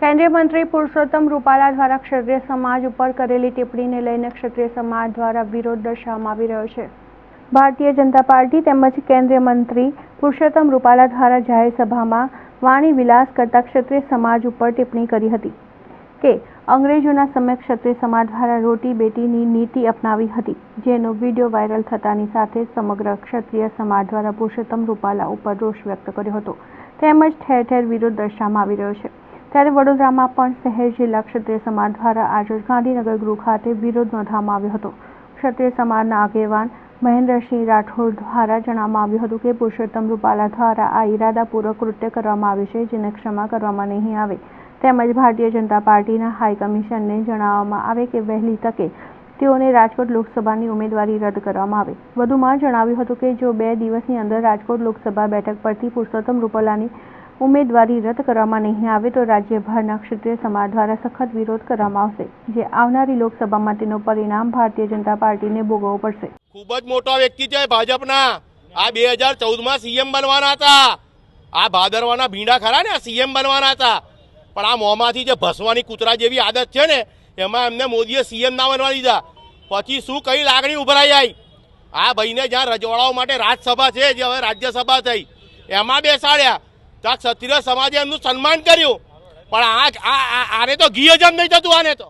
કેન્દ્રીય મંત્રી પુરુષોત્તમ રૂપાલા દ્વારા ક્ષત્રિય સમાજ ઉપર કરેલી ટિપ્પણીને લઈને ક્ષત્રિય સમાજ દ્વારા વિરોધ દર્શાવવામાં આવી રહ્યો છે. ભારતીય જનતા પાર્ટી તેમજ કેન્દ્રીય મંત્રી પુરુષોત્તમ રૂપાલા દ્વારા જાહેર સભામાં વાણી વિલાસ કરતા ક્ષત્રિય સમાજ ઉપર ટિપ્પણી કરી હતી કે અંગ્રેજોના સમય ક્ષત્રિય સમાજ દ્વારા રોટી બેટીની નીતિ અપનાવી હતી, જેનો વીડિયો વાયરલ થતાની સાથે સમગ્ર ક્ષત્રિય સમાજ દ્વારા પુરુષોત્તમ રૂપાલા ઉપર રોષ વ્યક્ત કર્યો હતો. તેમજ ઠેર ઠેર વિરોધ દર્શાવવામાં આવી રહ્યો છે. ત્યારે વડોદરામાં પણ શહેર જિલ્લા ક્ષત્રિય સમાજ દ્વારા આજે ગાંધીનગર ગૃહ ખાતે વિરોધ નોંધવામાં આવ્યો હતો. ક્ષત્રિય સમાજના આગેવાન મહેન્દ્રસિંહ રાઠોડ દ્વારા જણાવવામાં આવ્યું હતું કે પુરુષોત્તમ રૂપાલા દ્વારા આ ઇરાદાપૂર્વક કૃત્ય કરવામાં આવ્યું છે, જેને ક્ષમા કરવામાં નહીં આવે. તેમજ ભારતીય જનતા પાર્ટીના હાઈકમિશનને જણાવવામાં આવે કે વહેલી તકે તેઓને રાજકોટ લોકસભાની ઉમેદવારી રદ કરવામાં આવે. વધુમાં જણાવ્યું હતું કે જો બે દિવસની અંદર રાજકોટ લોકસભા બેઠક પરથી પુરુષોત્તમ રૂપાલાની ઉમેદવારી રદ કરવામાં નહીં આવે તો રાજ્યભરના ક્ષત્રિય સમાજ દ્વારા સખત વિરોધ કરવામાં આવશે, જે આવનારી લોકસભામાં તેનું પરિણામ ભારતીય જનતા પાર્ટીને ભોગવવું પડશે. ખૂબ જ મોટો વ્યક્તિ છે ભાજપના. આ બે હજાર ચૌદમાં સીએમ બનવાના હતા. આ ભાદરવાના ભીંડા ખરા ને, આ સીએમ બનવાના હતા. પણ આ મોંમાંથી જે ભસવાની કૂતરા જેવી આદત છે ને, એમાં એમને મોદીએ સીએમ ના બનવા દીધા. પછી શું કઈ લાગણી ઉભરાઈ આવી આ ભાઈને જ્યાં રજવાડાઓ માટે રાજ્યસભા છે, જે હવે રાજ્યસભા થઈ, એમાં બેસાડ્યા. ત્યાં ક્ષત્રિય સમાજે એમનું સન્માન કર્યું. પણ આ આને તો ઘી હજમ નહીં થતું, આને તો.